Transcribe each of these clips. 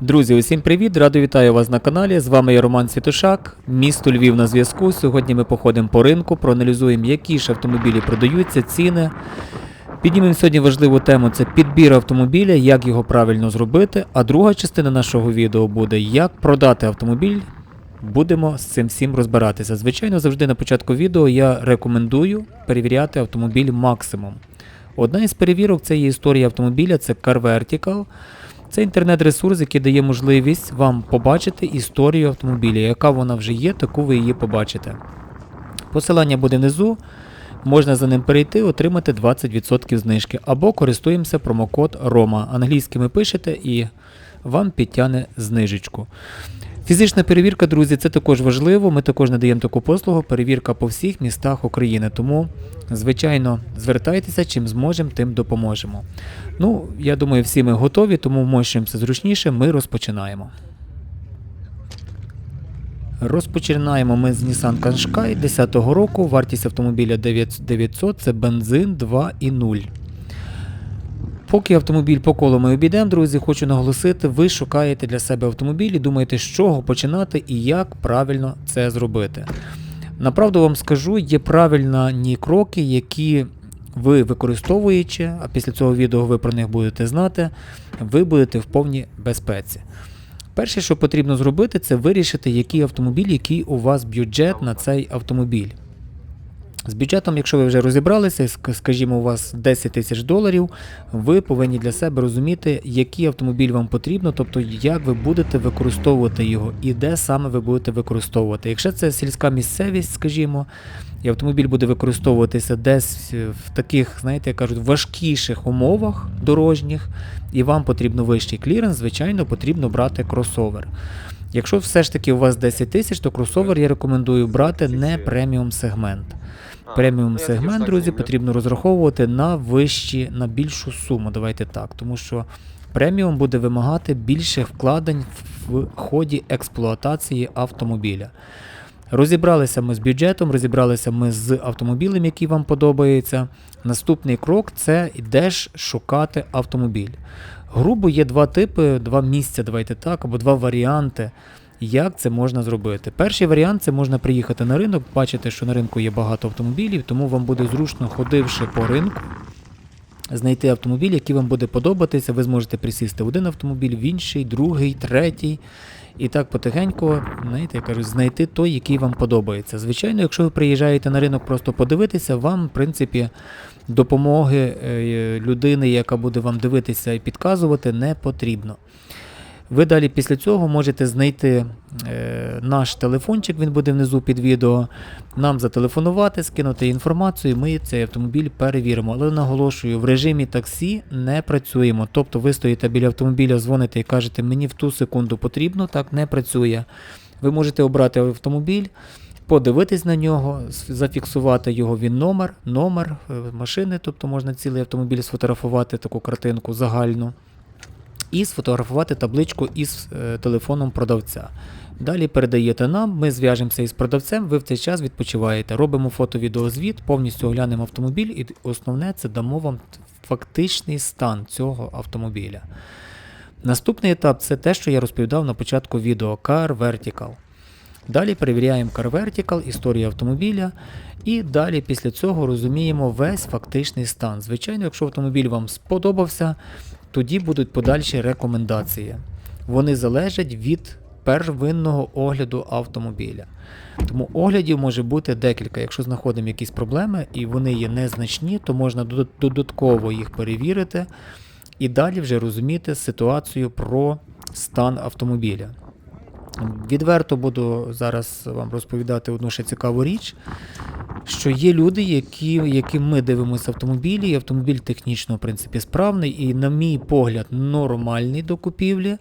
Друзі, усім привіт! Радо вітаю вас на каналі. З вами я Роман Світошак, місто Львів на зв'язку. Сьогодні ми походимо по ринку, проаналізуємо, які ж автомобілі продаються, ціни. Піднімемо сьогодні важливу тему це підбір автомобіля, як його правильно зробити. А друга частина нашого відео буде як продати автомобіль. Будемо з цим всім розбиратися. Звичайно, завжди на початку відео я рекомендую перевіряти автомобіль максимум. Одна із перевірок це є історія автомобіля, це Car Vertical. Це інтернет-ресурс, який дає можливість вам побачити історію автомобіля. Яка вона вже є, таку ви її побачите. Посилання буде внизу. Можна за ним перейти, отримати 20% знижки. Або користуємося промокод ROMA. Англійськими пишете і вам підтягне знижечку. Фізична перевірка, друзі, це також важливо. Ми також надаємо таку послугу, перевірка по всіх містах України. Тому, звичайно, звертайтеся, чим зможемо, тим допоможемо. Ну, я думаю, всі ми готові, тому вмощуємося зручніше, ми розпочинаємо. Розпочинаємо ми з Nissan Qashqai 10-го року. Вартість автомобіля 9900, це бензин 2,0. Поки автомобіль по колу ми обійдемо, друзі, хочу наголосити, ви шукаєте для себе автомобіль і думаєте, з чого починати і як правильно це зробити. Направду вам скажу, є правильні кроки, які ви використовуючи, а після цього відео ви про них будете знати, ви будете в повній безпеці. Перше, що потрібно зробити, це вирішити, який автомобіль, який у вас бюджет на цей автомобіль. З бюджетом, якщо ви вже розібралися, скажімо, у вас 10 тисяч доларів, ви повинні для себе розуміти, який автомобіль вам потрібно, тобто як ви будете використовувати його і де саме ви будете використовувати. Якщо це сільська місцевість, скажімо, і автомобіль буде використовуватися десь в таких, знаєте, як кажуть, важкіших умовах дорожніх, і вам потрібно вищий кліренс, звичайно, потрібно брати кросовер. Якщо все ж таки у вас 10 тисяч, то кросовер я рекомендую брати не преміум сегмент. Преміум сегмент, друзі, потрібно розраховувати на вищі, на більшу суму. Давайте так, тому що преміум буде вимагати більше вкладень в ході експлуатації автомобіля. Розібралися ми з бюджетом, розібралися ми з автомобілем, який вам подобається. Наступний крок це йдеш шукати автомобіль. Грубо є два типи, два місця, давайте так, або два варіанти, як це можна зробити. Перший варіант це можна приїхати на ринок, бачите, що на ринку є багато автомобілів, тому вам буде зручно, ходивши по ринку, знайти автомобіль, який вам буде подобатися. Ви зможете присісти в один автомобіль, в інший, другий, третій. І так потихеньку, знаєте, я кажу, знайти той, який вам подобається. Звичайно, якщо ви приїжджаєте на ринок просто подивитися, вам, в принципі, допомоги е, людини, яка буде вам дивитися і підказувати, не потрібно. Ви далі після цього можете знайти е, наш телефончик, він буде внизу під відео, нам зателефонувати, скинути інформацію, ми цей автомобіль перевіримо. Але наголошую, в режимі таксі не працюємо. Тобто ви стоїте біля автомобіля, дзвоните і кажете, мені в ту секунду потрібно, так не працює. Ви можете обрати автомобіль, подивитись на нього, зафіксувати його він номер, номер е, машини, тобто можна цілий автомобіль сфотографувати таку картинку загальну і сфотографувати табличку із е, телефоном продавця. Далі передаєте нам, ми зв'яжемося із продавцем, ви в цей час відпочиваєте. Робимо фото-відеозвіт, повністю оглянемо автомобіль, і основне це дамо вам фактичний стан цього автомобіля. Наступний етап це те, що я розповідав на початку відео Car Vertical. Далі перевіряємо Car Vertical, історію автомобіля, і далі після цього розуміємо весь фактичний стан. Звичайно, якщо автомобіль вам сподобався, тоді будуть подальші рекомендації. Вони залежать від первинного огляду автомобіля. Тому оглядів може бути декілька. Якщо знаходимо якісь проблеми і вони є незначні, то можна додатково їх перевірити і далі вже розуміти ситуацію про стан автомобіля. Відверто буду зараз вам розповідати одну ще цікаву річ, що є люди, які, яким ми дивимося автомобілі, і автомобіль технічно, в принципі, справний, і, на мій погляд, нормальний до купівлі.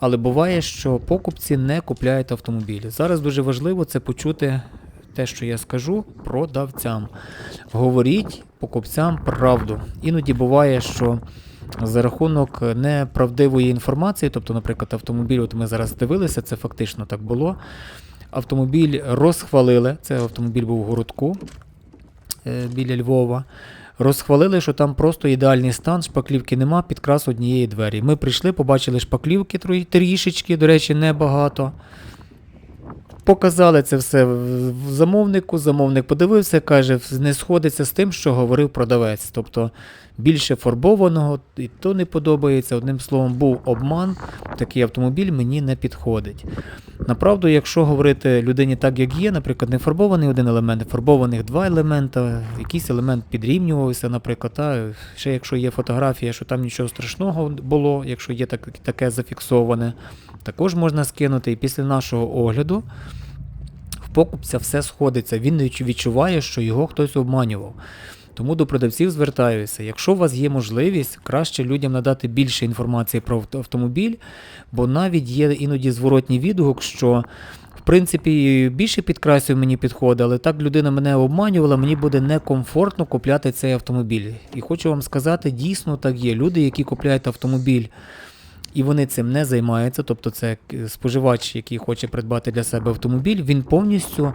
Але буває, що покупці не купляють автомобілі. Зараз дуже важливо це почути те, що я скажу продавцям. Говоріть покупцям правду. Іноді буває, що за рахунок неправдивої інформації, тобто, наприклад, автомобіль, от ми зараз дивилися, це фактично так було. Автомобіль розхвалили, це автомобіль був у городку е, біля Львова. Розхвалили, що там просто ідеальний стан, шпаклівки нема, підкрас однієї двері. Ми прийшли, побачили шпаклівки трішечки, до речі, небагато. Показали це все в в замовнику. Замовник подивився, каже, не сходиться з тим, що говорив продавець. Тобто більше фарбованого, і то не подобається. Одним словом, був обман, такий автомобіль мені не підходить. Направду, якщо говорити людині так, як є, наприклад, не фарбований один елемент, фарбованих два елемента, якийсь елемент підрівнювався, наприклад, та, ще якщо є фотографія, що там нічого страшного було, якщо є так, таке зафіксоване, також можна скинути. І після нашого огляду в покупця все сходиться. Він відчуває, що його хтось обманював. Тому до продавців звертаюся. Якщо у вас є можливість, краще людям надати більше інформації про автомобіль, бо навіть є іноді зворотній відгук, що в принципі більше підкрасів мені підходить, але так людина мене обманювала, мені буде некомфортно купляти цей автомобіль. І хочу вам сказати, дійсно так є. Люди, які купляють автомобіль і вони цим не займаються, тобто це споживач, який хоче придбати для себе автомобіль, він повністю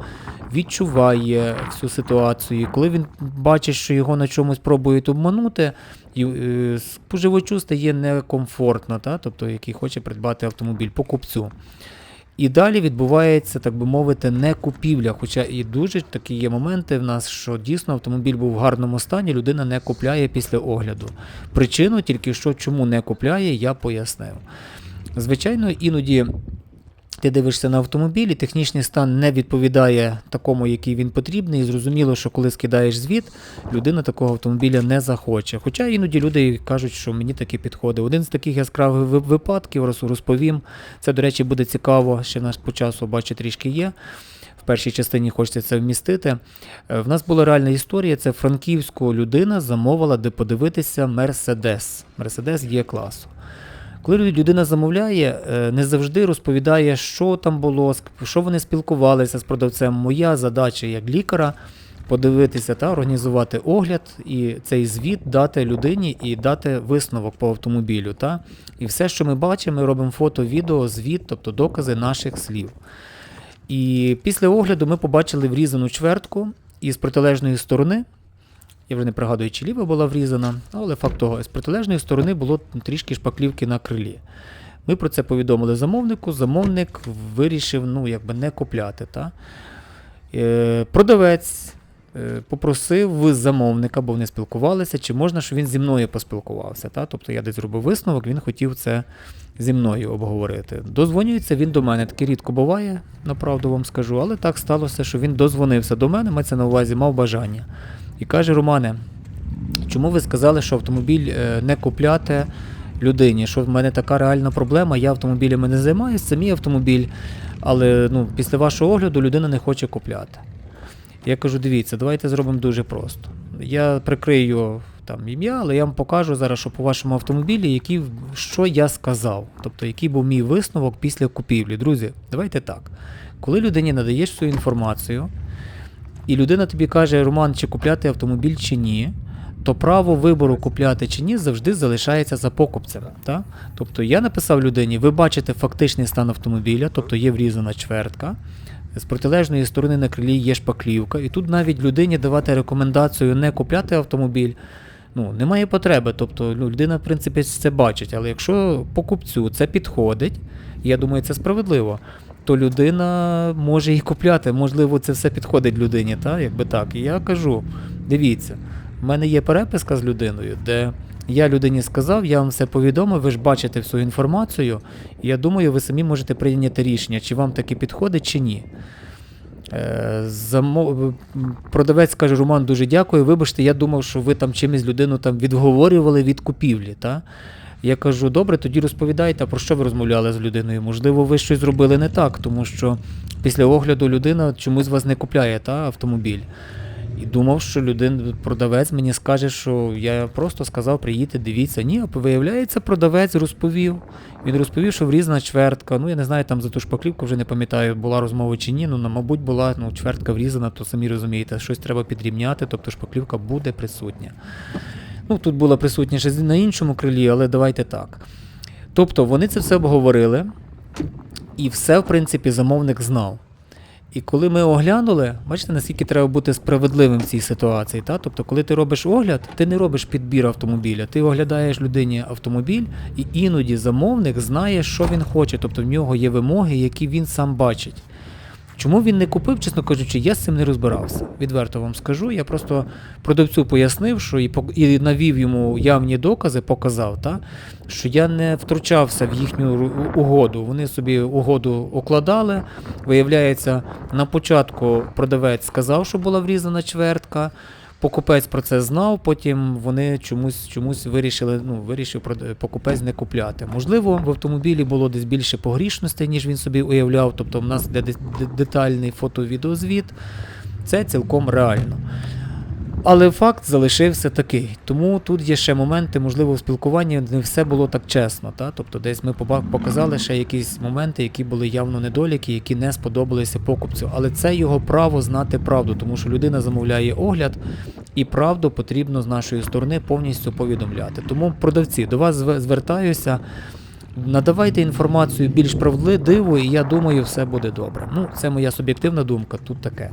відчуває всю ситуацію. Коли він бачить, що його на чомусь пробують обманути, і, е, споживачу стає некомфортно, та? тобто який хоче придбати автомобіль покупцю. І далі відбувається, так би мовити, не купівля. Хоча і дуже такі є моменти в нас, що дійсно автомобіль був в гарному стані, людина не купляє після огляду. Причину тільки що чому не купляє, я пояснив. Звичайно, іноді ти дивишся на автомобіль, і технічний стан не відповідає такому, який він потрібний. І зрозуміло, що коли скидаєш звіт, людина такого автомобіля не захоче. Хоча іноді люди кажуть, що мені таки підходить. Один з таких яскравих ви- випадків роз- розповім. Це, до речі, буде цікаво, ще нас по часу бачу трішки є. В першій частині хочеться це вмістити. Е, В нас була реальна історія. Це франківську людина замовила, де подивитися Мерседес. Мерседес є класу. Коли людина замовляє, е, не завжди розповідає, що там було, що вони спілкувалися з продавцем. Моя задача як лікаря подивитися та організувати огляд і цей звіт дати людині і дати висновок по автомобілю. Та? І все, що ми бачимо, ми робимо фото, відео, звіт, тобто докази наших слів. І після огляду ми побачили врізану чвертку із протилежної сторони. Я вже не пригадую, чи ліва була врізана, але факт того, з протилежної сторони було трішки шпаклівки на крилі. Ми про це повідомили замовнику. Замовник вирішив ну, якби не купляти. Та? Е, продавець е, попросив замовника, бо вони спілкувалися, чи можна, щоб він зі мною поспілкувався. Та? Тобто я десь зробив висновок, він хотів це зі мною обговорити. Дозвонюється він до мене. Таке рідко буває, направду вам скажу, але так сталося, що він дозвонився до мене, мається на увазі, мав бажання. І каже: Романе, чому ви сказали, що автомобіль е, не купляти людині? Що в мене така реальна проблема, я автомобілями не займаюся, це мій автомобіль, але ну, після вашого огляду людина не хоче купляти. Я кажу, дивіться, давайте зробимо дуже просто. Я прикрию там ім'я, але я вам покажу зараз, що по вашому автомобілі, які, що я сказав, тобто який був мій висновок після купівлі. Друзі, давайте так. Коли людині надаєш цю інформацію, і людина тобі каже, Роман, чи купляти автомобіль чи ні, то право вибору купляти чи ні завжди залишається за покупцем. Так? Тобто я написав людині, ви бачите фактичний стан автомобіля, тобто є врізана чвертка. З протилежної сторони на крилі є шпаклівка, і тут навіть людині давати рекомендацію не купляти автомобіль. Ну, немає потреби. Тобто ну, людина, в принципі, це бачить. Але якщо покупцю це підходить, я думаю, це справедливо, то людина може і купляти. Можливо, це все підходить людині, та? якби так. І я кажу: дивіться, в мене є переписка з людиною, де я людині сказав, я вам все повідомив, ви ж бачите всю інформацію, і я думаю, ви самі можете прийняти рішення, чи вам таки підходить, чи ні. Е, замо- Продавець каже, Роман, дуже дякую. Вибачте, я думав, що ви там чимось людину там відговорювали від купівлі. Та? Я кажу, добре, тоді розповідайте, про що ви розмовляли з людиною. Можливо, ви щось зробили не так, тому що після огляду людина чомусь вас не купляє та, автомобіль. І думав, що людина, продавець мені скаже, що я просто сказав, приїдьте, дивіться. Ні, а виявляється, продавець розповів. Він розповів, що врізана чвертка. Ну, я не знаю, там за ту шпаклівку вже не пам'ятаю, була розмова чи ні. Ну, мабуть, була ну, чвертка врізана, то самі розумієте, щось треба підрівняти, тобто шпаклівка буде присутня. Ну, тут була присутня ще на іншому крилі, але давайте так. Тобто вони це все обговорили, і все, в принципі, замовник знав. І коли ми оглянули, бачите, наскільки треба бути справедливим в цій ситуації. Та? Тобто, коли ти робиш огляд, ти не робиш підбір автомобіля, ти оглядаєш людині автомобіль, і іноді замовник знає, що він хоче. Тобто в нього є вимоги, які він сам бачить. Чому він не купив, чесно кажучи, я з цим не розбирався. Відверто вам скажу. Я просто продавцю пояснив, що і, і навів йому явні докази, показав, та, що я не втручався в їхню угоду. Вони собі угоду укладали. Виявляється, на початку продавець сказав, що була врізана чвертка. Покупець про це знав, потім вони чомусь чомусь вирішили, ну, вирішив покупець не купляти. Можливо, в автомобілі було десь більше погрішностей, ніж він собі уявляв. Тобто, в нас де де- детальний фото-відеозвіт. Це цілком реально. Але факт залишився такий. Тому тут є ще моменти, можливо, в спілкуванні не все було так чесно. Та? Тобто десь ми показали ще якісь моменти, які були явно недоліки, які не сподобалися покупцю. Але це його право знати правду, тому що людина замовляє огляд, і правду потрібно з нашої сторони повністю повідомляти. Тому, продавці, до вас звертаюся. Надавайте інформацію більш правдиву, і я думаю, все буде добре. Ну, це моя суб'єктивна думка, тут таке.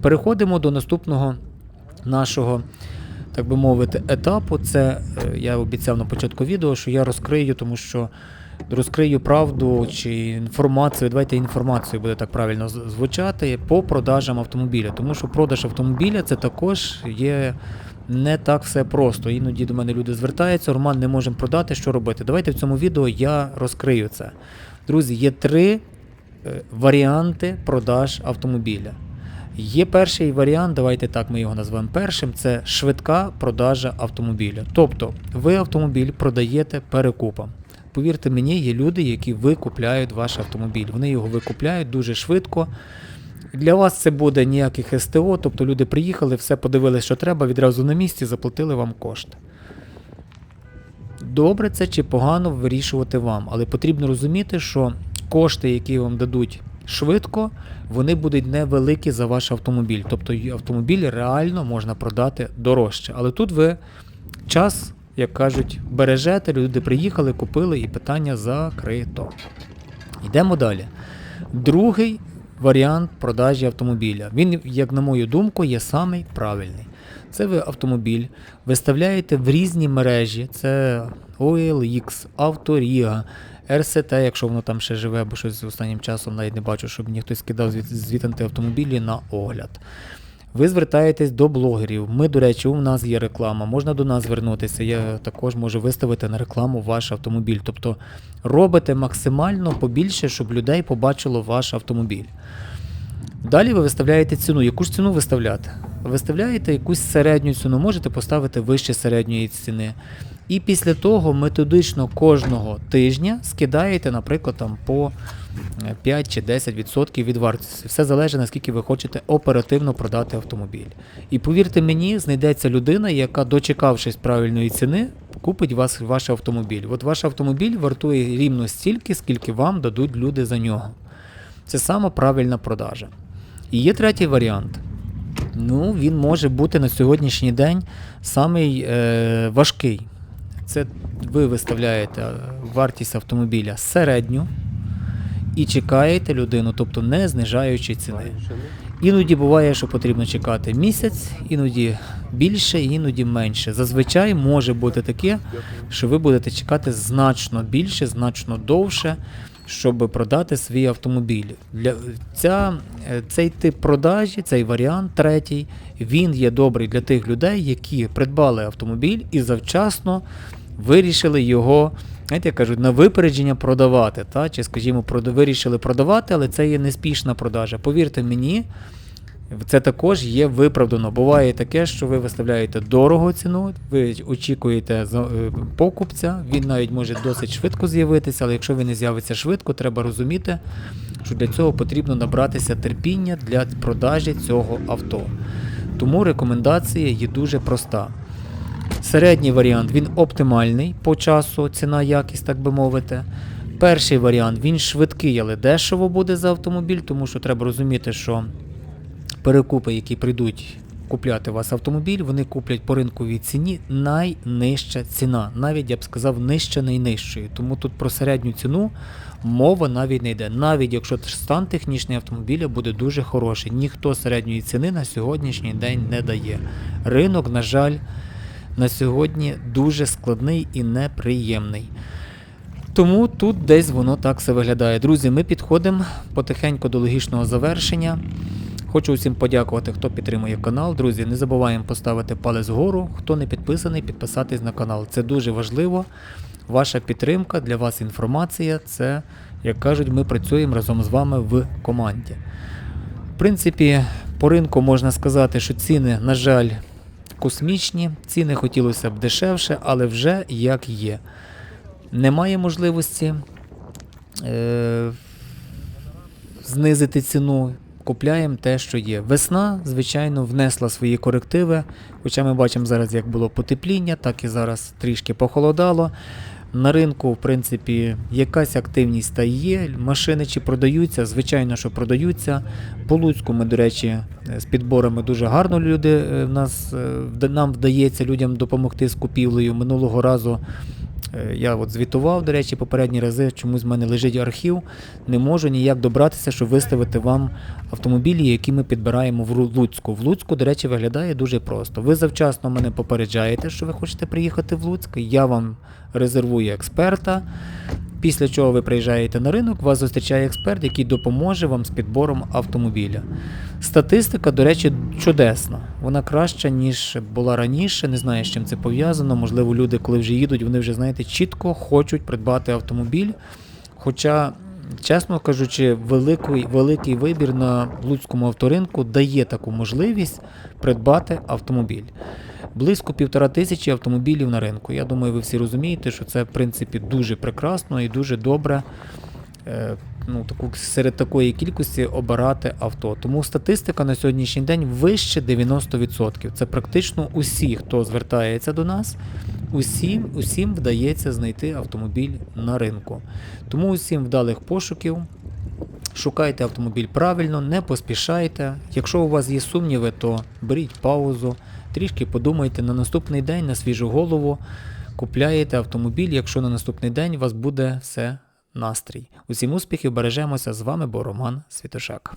Переходимо до наступного нашого, так би мовити, етапу. Це е, я обіцяв на початку відео, що я розкрию, тому що розкрию правду чи інформацію. Давайте інформацію буде так правильно звучати по продажам автомобіля. Тому що продаж автомобіля це також є. Не так все просто. Іноді до мене люди звертаються, Роман, не можемо продати, що робити. Давайте в цьому відео я розкрию це. Друзі, є три е, варіанти продаж автомобіля. Є перший варіант, давайте так ми його назвемо першим, це швидка продажа автомобіля. Тобто ви автомобіль продаєте перекупом. Повірте мені, є люди, які викупляють ваш автомобіль. Вони його викупляють дуже швидко. Для вас це буде ніяких СТО, тобто люди приїхали, все подивилися, що треба, відразу на місці заплатили вам кошти. Добре це чи погано вирішувати вам, але потрібно розуміти, що кошти, які вам дадуть швидко, вони будуть невеликі за ваш автомобіль. Тобто автомобіль реально можна продати дорожче. Але тут ви час, як кажуть, бережете, люди приїхали, купили і питання закрито. Йдемо далі. Другий варіант продажі автомобіля. Він, як на мою думку, є самий правильний. Це ви автомобіль виставляєте в різні мережі. Це OLX, Авторіга, РСТ, якщо воно там ще живе, бо щось останнім часом навіть не бачу, щоб мені хтось кидав звід- звітанти автомобілі на огляд. Ви звертаєтесь до блогерів. Ми, до речі, у нас є реклама. Можна до нас звернутися. Я також можу виставити на рекламу ваш автомобіль. Тобто робите максимально побільше, щоб людей побачило ваш автомобіль. Далі ви виставляєте ціну. Яку ж ціну виставляти? Виставляєте якусь середню ціну, можете поставити вище середньої ціни. І після того методично кожного тижня скидаєте, наприклад, там по е, 5 чи 10% від вартості. Все залежить, наскільки ви хочете оперативно продати автомобіль. І повірте мені, знайдеться людина, яка, дочекавшись правильної ціни, купить вас ваш автомобіль. От ваш автомобіль вартує рівно стільки, скільки вам дадуть люди за нього. Це сама правильна продажа. І є третій варіант. Ну, він може бути на сьогоднішній день самий е, важкий. Це ви виставляєте вартість автомобіля середню і чекаєте людину, тобто не знижаючи ціни. Іноді буває, що потрібно чекати місяць, іноді більше, іноді менше. Зазвичай може бути таке, що ви будете чекати значно більше, значно довше, щоб продати свій автомобіль. Для ця, е, цей тип продажі, цей варіант третій, він є добрий для тих людей, які придбали автомобіль і завчасно вирішили його, знаєте, як кажуть, на випередження продавати. Та? Чи, скажімо, вирішили продавати, але це є неспішна продажа. Повірте мені, це також є виправдано. Буває таке, що ви виставляєте дорого ціну, ви очікуєте е, покупця, він навіть може досить швидко з'явитися, але якщо він не з'явиться швидко, треба розуміти, що для цього потрібно набратися терпіння для продажі цього авто. Тому рекомендація є дуже проста. Середній варіант він оптимальний по часу, ціна, якість, так би мовити. Перший варіант він швидкий, але дешево буде за автомобіль, тому що треба розуміти, що перекупи, які прийдуть купляти у вас автомобіль, вони куплять по ринковій ціні найнижча ціна. Навіть я б сказав, нижче найнижчої. Тому тут про середню ціну мова навіть не йде. Навіть якщо стан технічний автомобіля буде дуже хороший, ніхто середньої ціни на сьогоднішній день не дає. Ринок, на жаль, на сьогодні дуже складний і неприємний. Тому тут десь воно так все виглядає. Друзі, ми підходимо потихеньку до логічного завершення. Хочу усім подякувати, хто підтримує канал. Друзі, не забуваємо поставити палець вгору. Хто не підписаний, підписатись на канал. Це дуже важливо. Ваша підтримка, для вас інформація. Це, як кажуть, ми працюємо разом з вами в команді. В принципі, по ринку можна сказати, що ціни, на жаль, космічні. Ціни хотілося б дешевше, але вже як є. Немає можливості е, знизити ціну. Купляємо те, що є. Весна, звичайно, внесла свої корективи. Хоча ми бачимо зараз, як було потепління, так і зараз трішки похолодало. На ринку, в принципі, якась активність та є. Машини чи продаються, звичайно, що продаються. По Луцьку ми, до речі, з підборами дуже гарно люди е, в нас, е, нам вдається людям допомогти з купівлею. Минулого разу Е, Я от звітував, до речі, попередні рази, чомусь в мене лежить архів. Не можу ніяк добратися, щоб виставити вам автомобілі, які ми підбираємо в Луцьку. В Луцьку, до речі, виглядає дуже просто. Ви завчасно мене попереджаєте, що ви хочете приїхати в Луцьк. Я вам резервую експерта. Після чого ви приїжджаєте на ринок, вас зустрічає експерт, який допоможе вам з підбором автомобіля. Статистика, до речі, чудесна. Вона краща, ніж була раніше. Не знаю, з чим це пов'язано. Можливо, люди, коли вже їдуть, вони вже знаєте, чітко хочуть придбати автомобіль. Хоча, чесно кажучи, великий, великий вибір на Луцькому авторинку дає таку можливість придбати автомобіль. Близько півтора тисячі автомобілів на ринку. Я думаю, ви всі розумієте, що це в принципі дуже прекрасно і дуже добре. е, Ну, таку, серед такої кількості обирати авто. Тому статистика на сьогоднішній день вище 90%. Це практично усі, хто звертається до нас, усім, усім вдається знайти автомобіль на ринку. Тому усім вдалих пошуків. Шукайте автомобіль правильно, не поспішайте. Якщо у вас є сумніви, то беріть паузу, трішки подумайте на наступний день, на свіжу голову. Купляєте автомобіль, якщо на наступний день у вас буде все настрій. Усім успіхів, бережемося. З вами був Роман Світошак.